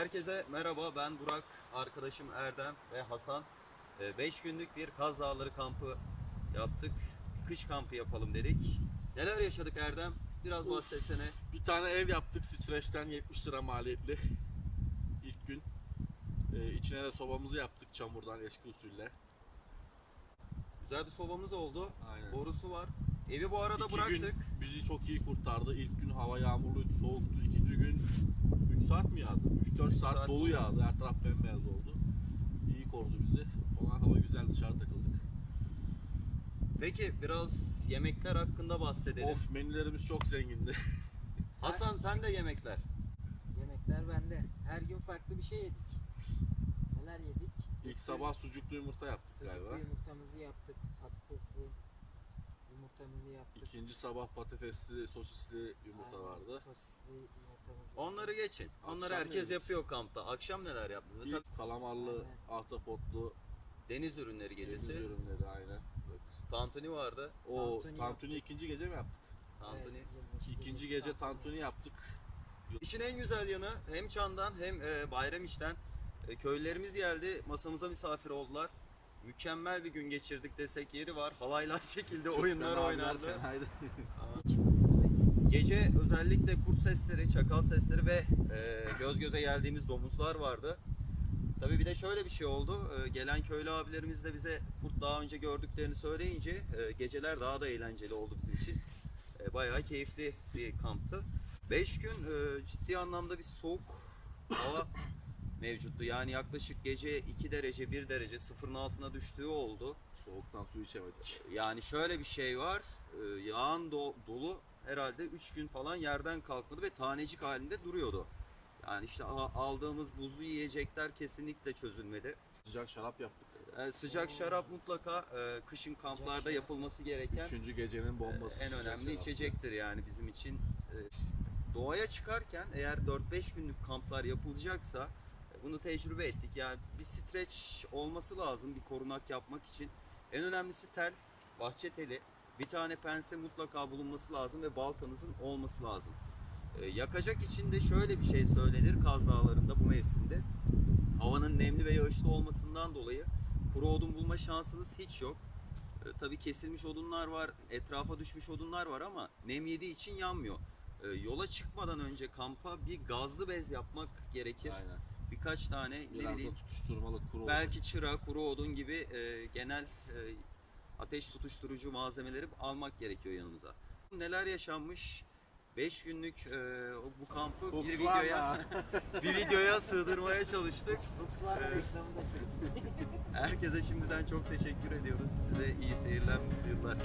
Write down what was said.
Herkese merhaba ben Burak, arkadaşım Erdem ve Hasan. 5 günlük bir Kaz Dağları kampı yaptık. Kış kampı yapalım dedik. Neler yaşadık Erdem? Biraz Of. bahsetsene. Bir tane ev yaptık streçten 70 lira maliyetli. İlk gün. Ee, içine de sobamızı yaptık çamurdan eski usulle. Güzel bir sobamız oldu. Aynen. Borusu var. Evi bu arada İki bıraktık. gün bizi çok iyi kurtardı. İlk gün hava yağmurluydu, soğuktu. İkinci gün 3 saat mi yağdı? 3-4 Üç saat, saat dolu yağdı. Her taraf bembeyaz oldu. İyi korudu bizi. Falan hava güzel dışarı takıldık. Peki biraz yemekler hakkında bahsedelim. Of menülerimiz çok zengindi. Hasan sen de yemekler. Yemekler bende. Her gün farklı bir şey yedik. Neler yedik? İlk sabah sucuklu yumurta yaptık Sucuklu galiba. yumurtamızı yaptık. Patatesli yumurtamızı yaptık. İkinci sabah patatesli, sosisli yumurta Aynen, vardı. Sosisli. Onları geçin. Onları Akşam herkes yedik. yapıyor kampta. Akşam neler yaptınız? Mesela İlk kalamarlı, Aynen. ahtapotlu, deniz ürünleri gecesi gecesi. ürünleri aynen. Tantuni vardı. O Tantuni tantuni ikinci gece mi yaptık? Tantuni. İkinci gece tantuni yaptık. İşin en güzel yanı hem Çan'dan hem e, Bayram İş'ten e, köylülerimiz geldi. Masamıza misafir oldular. Mükemmel bir gün geçirdik desek yeri var. Halaylar çekildi, oyunlar Fena, oynandı. fenaydı. Gece özellikle kurt sesleri, çakal sesleri ve e, göz göze geldiğimiz domuzlar vardı. Tabii bir de şöyle bir şey oldu. E, gelen köylü abilerimiz de bize kurt daha önce gördüklerini söyleyince e, geceler daha da eğlenceli oldu bizim için. E, bayağı keyifli bir kamptı. 5 gün e, ciddi anlamda bir soğuk hava mevcuttu. Yani yaklaşık gece 2 derece 1 derece sıfırın altına düştüğü oldu. Soğuktan su içemedik. Yani şöyle bir şey var. e, Yağan do- dolu herhalde 3 gün falan yerden kalkmadı ve tanecik halinde duruyordu. Yani işte aldığımız buzlu yiyecekler kesinlikle çözülmedi. Sıcak şarap yaptık. E, sıcak şarap mutlaka e, kışın Sıcak kamplarda şarap. yapılması gereken Üçüncü gecenin bombası. en sıcak önemli içecektir yani bizim için. E, Doğaya çıkarken eğer 4-5 günlük kamplar yapılacaksa e, bunu tecrübe ettik. Yani bir streç olması lazım bir korunak yapmak için. En önemlisi tel, bahçe teli. Bir tane pense mutlaka bulunması lazım ve baltanızın olması lazım. E, yakacak için de şöyle bir şey söylenir Kaz Dağları'nda bu mevsimde. Havanın nemli ve yağışlı olmasından dolayı kuru odun bulma şansınız hiç yok. E, tabii kesilmiş odunlar var, etrafa düşmüş odunlar var ama nem yediği için yanmıyor. E, yola çıkmadan önce kampa bir gazlı bez yapmak gerekir. Aynen. Birkaç tane ne Biraz da bileyim tutuşturmalı kuru belki çıra, kuru odun gibi e, genel e, ateş tutuşturucu malzemeleri almak gerekiyor yanımıza. Neler yaşanmış? 5 günlük e, bu kampı Kokusu bir videoya bir videoya sığdırmaya çalıştık. Çektik. Herkese şimdiden çok teşekkür ediyoruz. Size iyi seyirler, mutlu yıllar.